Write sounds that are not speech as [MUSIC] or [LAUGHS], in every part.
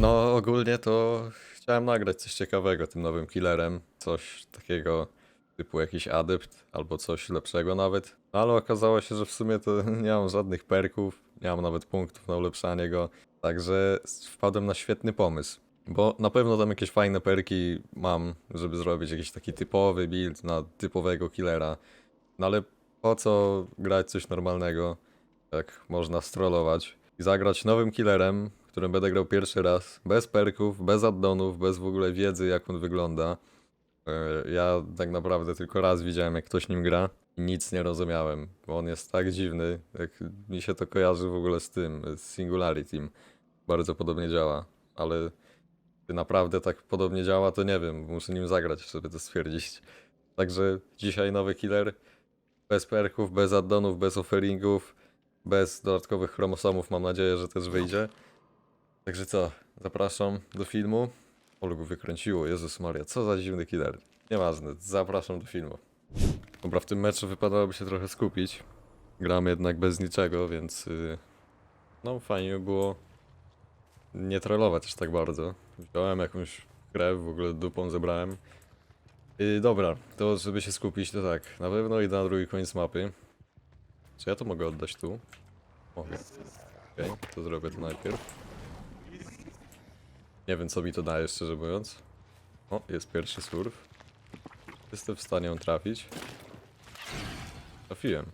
No ogólnie to chciałem nagrać coś ciekawego tym nowym killerem. Coś takiego typu jakiś adept albo coś lepszego nawet. No, ale okazało się, że w sumie to [LAUGHS] nie mam żadnych perków, nie mam nawet punktów na ulepszanie go. Także wpadłem na świetny pomysł. Bo na pewno tam jakieś fajne perki mam, żeby zrobić jakiś taki typowy build na typowego killera. No ale po co grać coś normalnego, jak można strollować i zagrać nowym killerem, którym będę grał pierwszy raz, bez perków, bez addonów, bez w ogóle wiedzy jak on wygląda. E, Ja tak naprawdę tylko raz widziałem jak ktoś nim gra i nic nie rozumiałem, bo on jest tak dziwny, jak mi się to kojarzy w ogóle z tym, z Singularity. Bardzo podobnie działa, ale czy naprawdę tak podobnie działa, to nie wiem, muszę nim zagrać, żeby to stwierdzić. Także dzisiaj nowy killer, bez perków, bez addonów, bez offeringów, bez dodatkowych chromosomów, mam nadzieję, że też wyjdzie. Także co, zapraszam do filmu. Olu go wykręciło, Jezus Maria, co za dziwny killer. Nieważne, zapraszam do filmu. Dobra, w tym meczu wypadałoby się trochę skupić. Gramy jednak bez niczego, więc yy, no fajnie by było nie trollować aż tak bardzo. Wziąłem jakąś grę, w ogóle dupą zebrałem. Yy, dobra, to żeby się skupić, to tak, na pewno idę na drugi koniec mapy. Czy ja to mogę oddać tu? Mogę. Okej, to zrobię to najpierw. Nie wiem co mi to daje szczerze mówiąc. O, jest pierwszy surf. Jestem w stanie ją trafić. Trafiłem.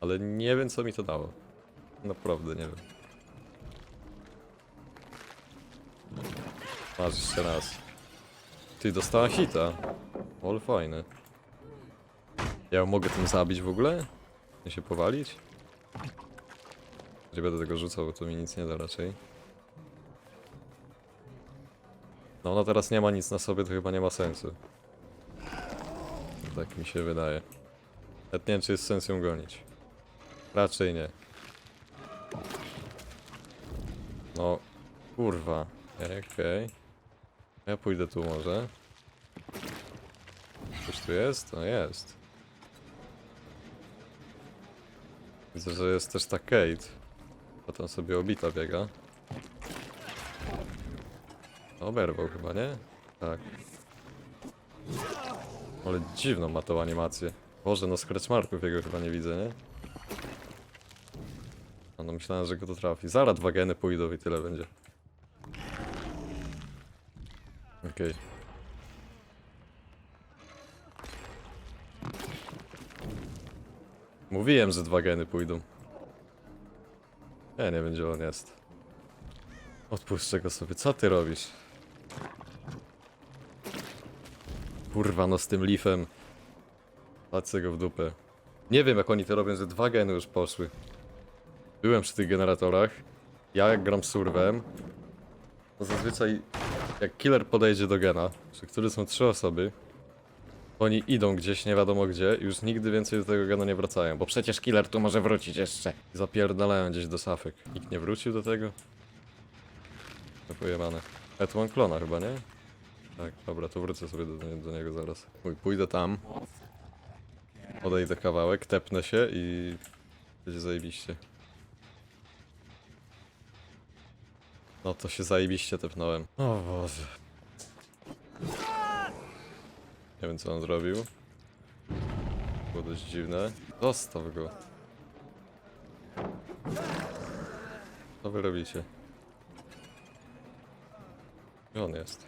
Ale nie wiem co mi to dało. Naprawdę nie wiem. Masz jeszcze raz. Ty, dostała hita. Ol fajny. Ja mogę tym zabić w ogóle? Nie się powalić? Nie będę tego rzucał, bo to mi nic nie da raczej. No ona teraz nie ma nic na sobie, to chyba nie ma sensu. Tak mi się wydaje. Nawet nie wiem, czy jest sens ją gonić. Raczej nie. No, kurwa. Okej, okej. Ja pójdę tu może. Coś tu jest? No jest. Widzę, że jest też ta Kate. Potem sobie obita biega. Oberwał chyba, nie? Tak. Ale dziwną ma tą animację. Boże, no scratch marków jego chyba nie widzę, nie? A no myślałem, że go to trafi. Zaraz dwa geny pójdą i tyle będzie. Okej. Mówiłem, że dwa geny pójdą. Nie wiem, gdzie on jest. Odpuszczę go sobie. Co ty robisz? Kurwa, no z tym leafem. Patrzę go w dupę. Nie wiem, jak oni to robią, że dwa geny już poszły. Byłem przy tych generatorach. Ja jak gram surwem, to zazwyczaj jak killer podejdzie do gena, przy którym są trzy osoby, oni idą gdzieś, nie wiadomo gdzie, i już nigdy więcej do tego gena nie wracają, bo przecież killer tu może wrócić jeszcze. Zapierdalają gdzieś do safek. Nikt nie wrócił do tego? To pojebane. Ja tu mam klona chyba, nie? Tak, dobra, to wrócę sobie do, do niego zaraz. Mój, pójdę tam. Odejdę kawałek, tepnę się i będzie zajebiście. No to się zajebiście tepnąłem. O Boże. Nie wiem co on zrobił. Było dość dziwne. Zostaw go. Co wy robicie? Gdzie on jest?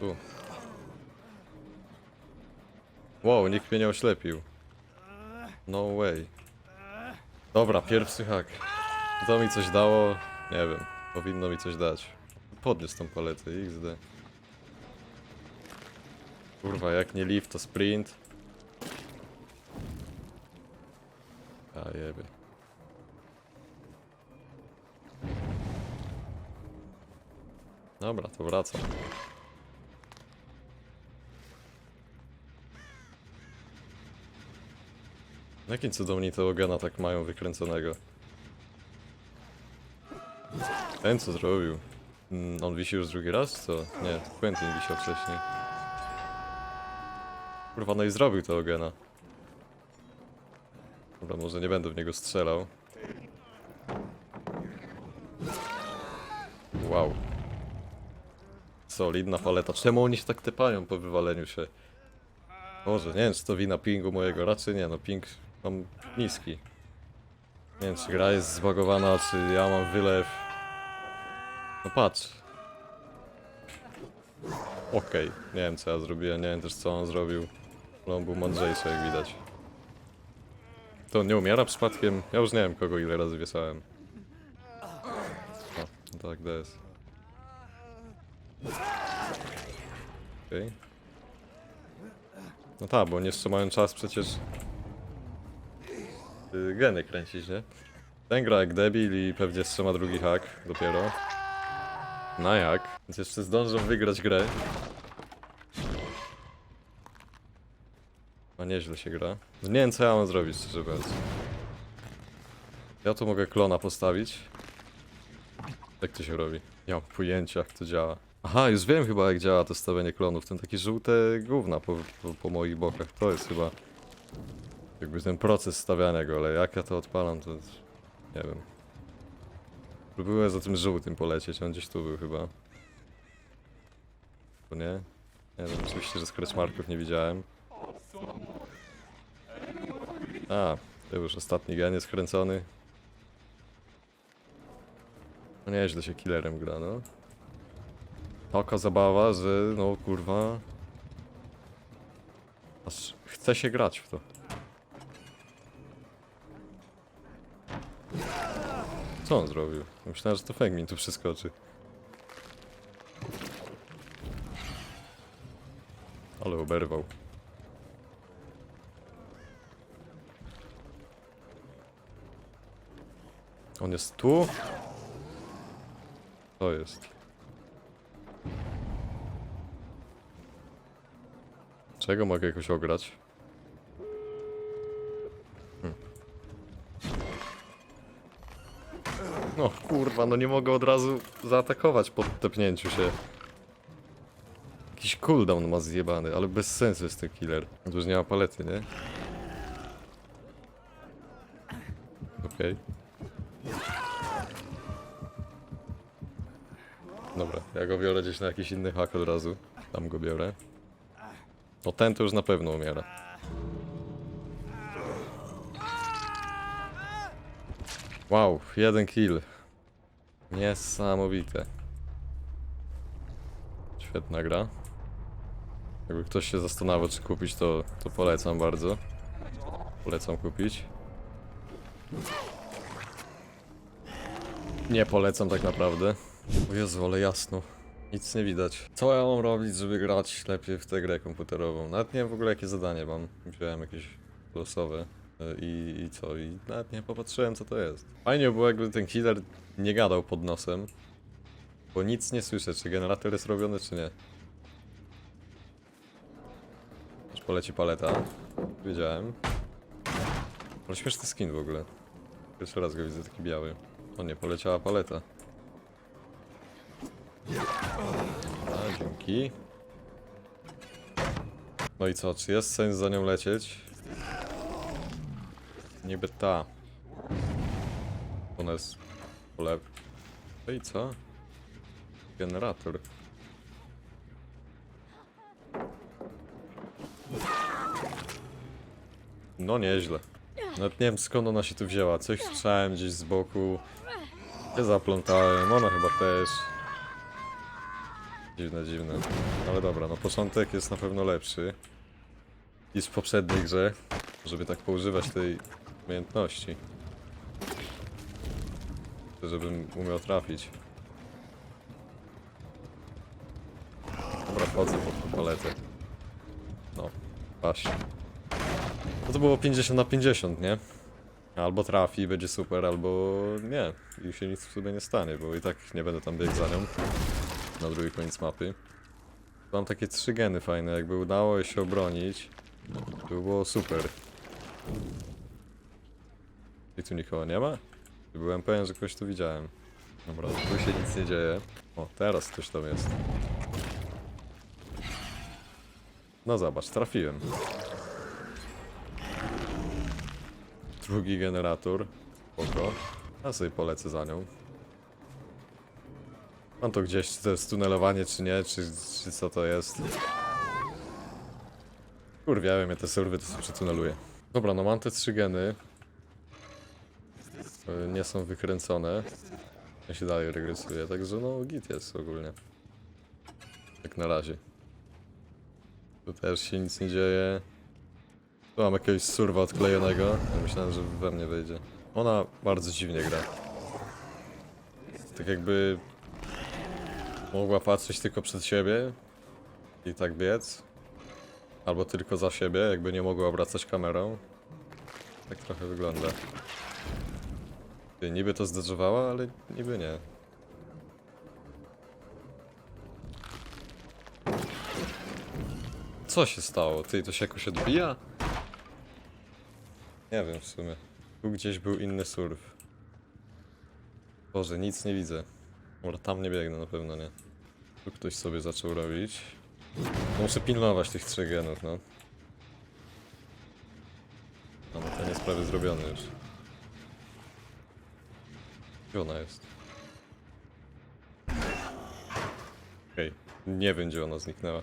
Tu. Wow, nikt mnie nie oślepił. No way. Dobra, pierwszy hak. To mi coś dało? Nie wiem. Powinno mi coś dać. Podniósł tą paletę, XD. Kurwa, jak nie lift, to sprint. A jeby. Dobra, to wracam. Jakim cudem oni tego gena tak mają wykręconego? Ten co zrobił? Mm, On wisi już drugi raz, co? Nie, Quentin wisiał wcześniej. Kurwa, no i zrobił tego gena. Dobra, może nie będę w niego strzelał. Wow. Solidna paleta. Czemu oni się tak tepają po wywaleniu się? Boże, nie wiem czy to wina pingu mojego. Raczej nie, no ping mam niski. Nie wiem czy gra jest zbagowana, czy ja mam wylew. No patrz. Okej, nie wiem co ja zrobiłem, nie wiem też co on zrobił. Ale on był mądrzejszy jak widać. To nie umiera przypadkiem? Ja już nie wiem kogo ile razy wiesałem. O, no tak, DS. Okej. No tak, bo oni jeszcze mają czas przecież y, geny kręcić, nie? Ten gra jak debil i pewnie jeszcze ma drugi hak dopiero. No jak? Więc jeszcze zdążą wygrać grę. A nieźle się gra. Nie wiem co ja mam zrobić, szczerze mówiąc. Ja tu mogę klona postawić. Jak to się robi? Nie mam pojęcia jak to działa. Aha, już wiem chyba jak działa to stawianie klonów. Ten takie żółte gówna po, po, po moich bokach. To jest chyba jakby ten proces stawiania go, ale jak ja to odpalam to nie wiem. Próbuję za tym żółtym polecieć, on gdzieś tu był chyba. To nie? Nie wiem, oczywiście, że marków nie widziałem. A, to już ostatni gen jest kręcony. No nieźle się killerem gra, no. Taka zabawa, że no kurwa... Aż chce się grać w to. Co on zrobił? Myślałem, że to Fengmin tu przeskoczy. Ale oberwał. On jest tu? To jest. Czego mogę jakoś ograć? Hmm. No kurwa, no nie mogę od razu zaatakować po tepnięciu się. Jakiś cooldown ma zjebany, ale bez sensu jest ten killer. Tu już nie ma palety, nie? Okej. Dobra, ja go biorę gdzieś na jakiś inny hak od razu. Tam go biorę. No ten to już na pewno umiera. Wow, jeden kill. Niesamowite. Świetna gra. Jakby ktoś się zastanawiał, czy kupić, to, to polecam bardzo. Polecam kupić. Nie polecam tak naprawdę. O Jezu, ale jasno. Nic nie widać. Co ja mam robić, żeby grać lepiej w tę grę komputerową? Nawet nie wiem w ogóle jakie zadanie mam. Wziąłem jakieś losowe. y, I, I co? I nawet nie popatrzyłem co to jest. Fajnie było jakby ten killer nie gadał pod nosem. Bo nic nie słyszę, czy generator jest robiony, czy nie. Aż poleci paleta. Wiedziałem. Ale śmieszny skin w ogóle. Pierwszy raz go widzę taki biały. O nie, poleciała paleta. A, dzięki. No i co, czy jest sens za nią lecieć? Niby ta. Ona jest po lew. No i co? Generator. No nieźle. Nawet nie wiem skąd ona się tu wzięła. Coś słyszałem gdzieś z boku. Nie zaplątałem, ona chyba też. Dziwne, dziwne. Ale dobra, no początek jest na pewno lepszy niż w poprzedniej grze, żeby tak poużywać tej umiejętności. Żebym umiał trafić. Dobra, wchodzę pod tą paletę. No, właśnie. No to było 50 na 50, nie? Albo trafi i będzie super, albo nie. I się nic w sobie nie stanie, bo i tak nie będę tam biegł za nią. Na drugi koniec mapy. Mam takie trzy geny fajne, jakby udało się obronić, to by było super. I tu nikogo nie ma? Byłem pewien, że kogoś tu widziałem. Dobra, tu się nic nie dzieje. O, teraz ktoś tam jest. No zobacz, trafiłem. Drugi generator. Spoko. Ja sobie polecę za nią. Mam to gdzieś, czy to jest tunelowanie, czy nie, czy, czy co to jest. Kurwiałem mnie te serwy, to sobie przetuneluję. Dobra, no mam te trzy geny. E, Nie są wykręcone. Ja się dalej regresuję, także no git jest ogólnie. Jak na razie. Tu też się nic nie dzieje. Tu mam jakiegoś surwa odklejonego. Ja myślałem, że we mnie wejdzie. Ona bardzo dziwnie gra. Tak jakby mogła patrzeć tylko przed siebie i tak biec. Albo tylko za siebie, jakby nie mogła obracać kamerą. Tak trochę wygląda. Niby to zderzowała, ale niby nie. Co się stało? Ty, to się jakoś odbija? Nie wiem w sumie. Tu gdzieś był inny surf. Boże, nic nie widzę. Może tam nie biegnę, na pewno nie. Tu ktoś sobie zaczął robić. Muszę pilnować tych trzech genów, no. No, no ten jest prawie zrobiony już. Gdzie ona jest? Okej, nie wiem gdzie ona zniknęła.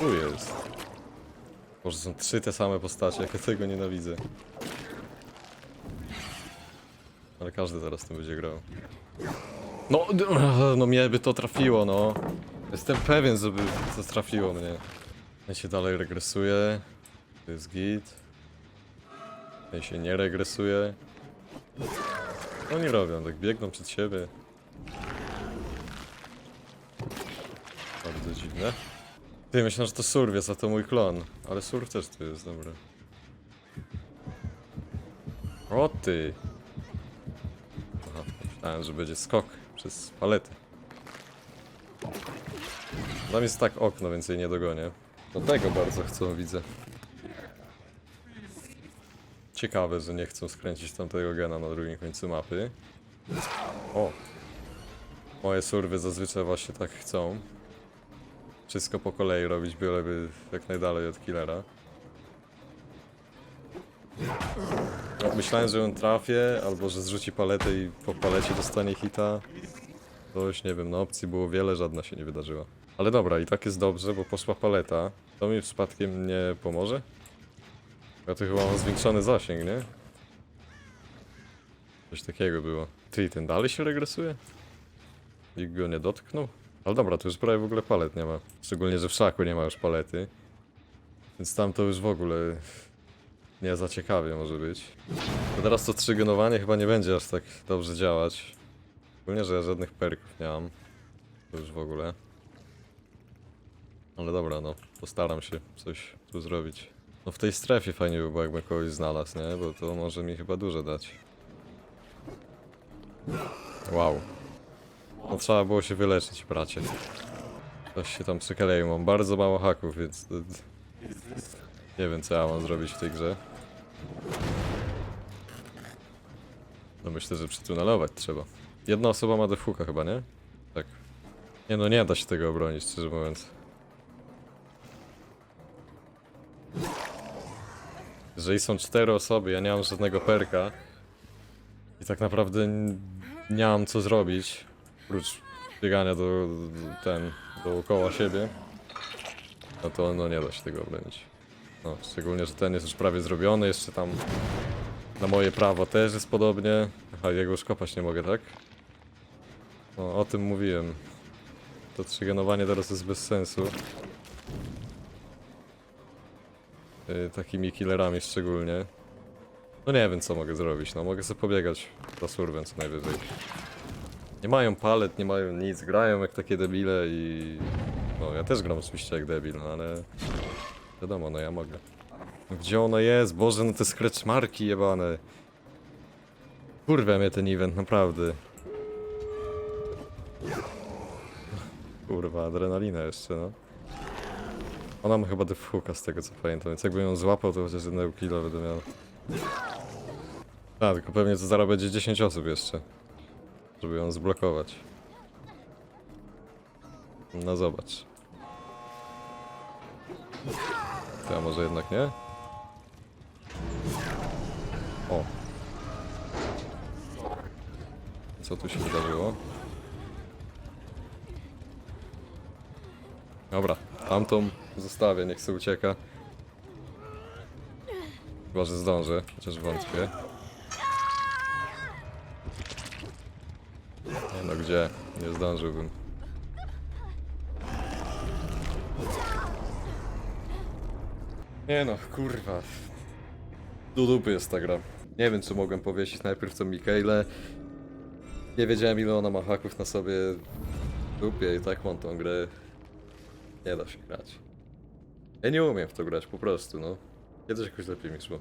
Tu jest. Może są trzy te same postacie, jak ja tego nienawidzę. Ale każdy zaraz tym będzie grał. No, no mnie by to trafiło, no. Jestem pewien, żeby to trafiło mnie. Ja się dalej regresuje. To jest git. Ja się nie regresuje. Oni robią, tak biegną przed siebie. Bardzo dziwne. Ty, myślę, że to surf jest, a to mój klon. Ale surf też tu jest, dobra. O ty! Aha, myślałem, że będzie skok przez paletę. Tam jest tak okno, więc jej nie dogonię. Do tego bardzo chcą, widzę. Ciekawe, że nie chcą skręcić tamtego gena na drugim końcu mapy. O! Moje surwy zazwyczaj właśnie tak chcą. Wszystko po kolei robić, byleby jak najdalej od killera. Myślałem, że ją trafię, albo że zrzuci paletę i po palecie dostanie hita. To już nie wiem, no opcji było wiele, żadna się nie wydarzyła. Ale dobra, i tak jest dobrze, bo poszła paleta. To mi przypadkiem nie pomoże? Ja to chyba mam zwiększony zasięg, nie? Coś takiego było. Ty, ten dalej się regresuje? Nikt go nie dotknął? Ale dobra, tu już prawie w ogóle palet nie ma. Szczególnie, że w szaku nie ma już palety. Więc tam to już w ogóle nie za ciekawie może być. To teraz to trzygenowanie chyba nie będzie aż tak dobrze działać. Szczególnie, że ja żadnych perków nie mam. To już w ogóle. Ale dobra, no. Postaram się coś tu zrobić. No w tej strefie fajnie by było, jakbym kogoś znalazł, nie? Bo to może mi chyba dużo dać. Wow. No trzeba było się wyleczyć, bracie. Coś się tam przykleił. Mam bardzo mało haków, więc... Nie wiem, co ja mam zrobić w tej grze. No myślę, że przytunelować trzeba. Jedna osoba ma defuka chyba, nie? Tak. Nie no, nie da się tego obronić, szczerze mówiąc. Jeżeli są cztery osoby, ja nie mam żadnego perka. I tak naprawdę nie mam co zrobić. Oprócz biegania do ten, dookoła siebie. No to no nie da się tego obronić. No, szczególnie, że ten jest już prawie zrobiony, jeszcze tam na moje prawo też jest podobnie. Aha, jego już kopać nie mogę, tak? No, o tym mówiłem. To trzygenowanie teraz jest bez sensu. Yy, takimi killerami szczególnie. No nie wiem co mogę zrobić, no mogę sobie pobiegać za surwem co najwyżej. Nie mają palet, nie mają nic, grają jak takie debile i... No ja też gram oczywiście jak debil, no ale... Wiadomo, no ja mogę. No gdzie ono jest? Boże, no te scratch marki jebane. Kurwa mnie ten event, naprawdę. Kurwa, adrenalina jeszcze, no. Ona ma chyba defuka z tego co pamiętam, więc jakbym ją złapał, to chociaż jednego killa będę miał. A, tylko pewnie to zaraz będzie 10 osób jeszcze. Żeby ją zblokować. No zobacz. Ja może jednak nie? O. Co tu się wydarzyło? Dobra, tamtą zostawię, niech sobie ucieka. Chyba, że zdążę, chociaż wątpię. Nie no, gdzie? Nie zdążyłbym. Nie no, kurwa. Do dupy jest ta gra. Nie wiem, czy mogłem powiesić najpierw co Mikaele. Nie wiedziałem, ile ona ma haków na sobie. W dupie i tak mam tą grę. Nie da się grać. Ja nie umiem w to grać, po prostu, no. Kiedyś jakoś lepiej mi szło.